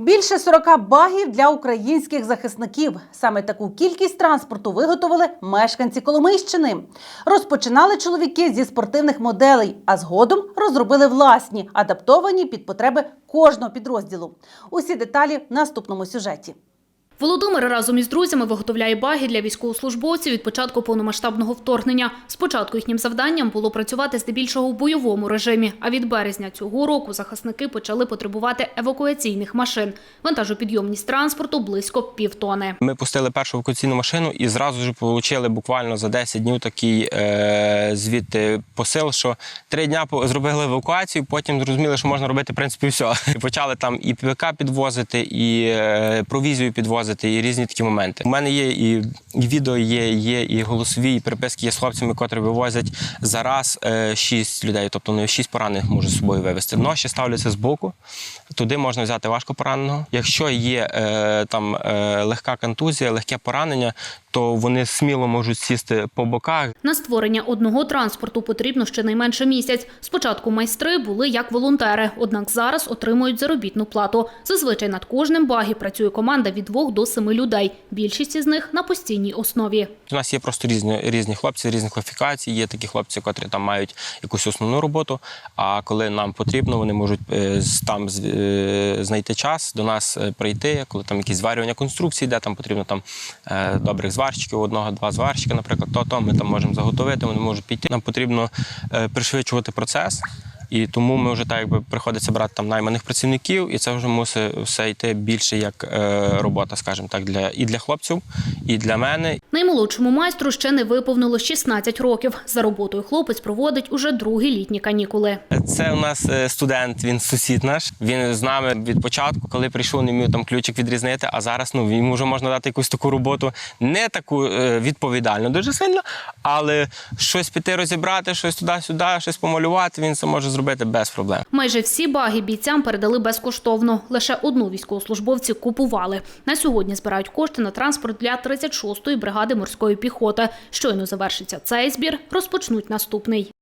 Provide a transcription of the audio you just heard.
Більше 40 багів для українських захисників. Саме таку кількість транспорту виготовили мешканці Коломийщини. Розпочинали чоловіки зі спортивних моделей, а згодом розробили власні, адаптовані під потреби кожного підрозділу. Усі деталі в наступному сюжеті. Володимир разом із друзями виготовляє баги для військовослужбовців від початку повномасштабного вторгнення. Спочатку їхнім завданням було працювати здебільшого у бойовому режимі. А від березня цього року захисники почали потребувати евакуаційних машин. Вантажопідйомність транспорту близько півтони. Ми пустили першу евакуаційну машину і зразу ж отримали буквально за 10 днів такий е, звідти посил, що три дня зробили евакуацію, потім зрозуміли, що можна робити в принципі все. Почали там і ПВК підвозити, і е, провізію підвозити, і різні такі моменти. У мене є і, відео, є, є і голосові, і переписки є з хлопцями, котрі вивозять зараз е, 6 людей, тобто вони 6 поранених можуть з собою вивезти. Ноші ставляться збоку, туди можна взяти важко пораненого. Якщо є е, там е, легка контузія, легке поранення, то вони сміло можуть сісти по боках. На створення одного транспорту потрібно щонайменше місяць. Спочатку майстри були як волонтери, однак зараз отримують заробітну плату. Зазвичай над кожним багі працює команда від двох до семи людей. Більшість із них на постійній основі. У нас є просто різні, різні хлопці, різних кваліфікацій. Є такі хлопці, котрі там мають якусь основну роботу. А коли нам потрібно, вони можуть е, там е, знайти час до нас е, прийти, коли там якісь зварювання конструкцій, де там потрібно там добрих зварщиків, одного-два зварщика, наприклад, то, то ми там можемо заготовити, вони можуть піти. Нам потрібно пришвидшувати процес. І тому ми вже так якби приходиться брати там найманих працівників, і це вже мусить все йти більше як е, робота, скажімо так, для і для хлопців, і для мене, Наймолодшому майстру ще не виповнило 16 років. За роботою хлопець проводить уже другі літні канікули. Це у нас е, студент, він сусід наш. Він з нами від початку, коли прийшов, не міг там ключик відрізнити. А зараз ну йому вже можна дати якусь таку роботу, не таку е, відповідальну, дуже сильно, але щось піти розібрати, щось туди-сюди, щось помалювати. Він це може зробити без проблем. Майже всі баги бійцям передали безкоштовно. Лише одну військовослужбовці купували. На сьогодні збирають кошти на транспорт для 36-ї бригади морської піхоти. Щойно завершиться цей збір, розпочнуть наступний.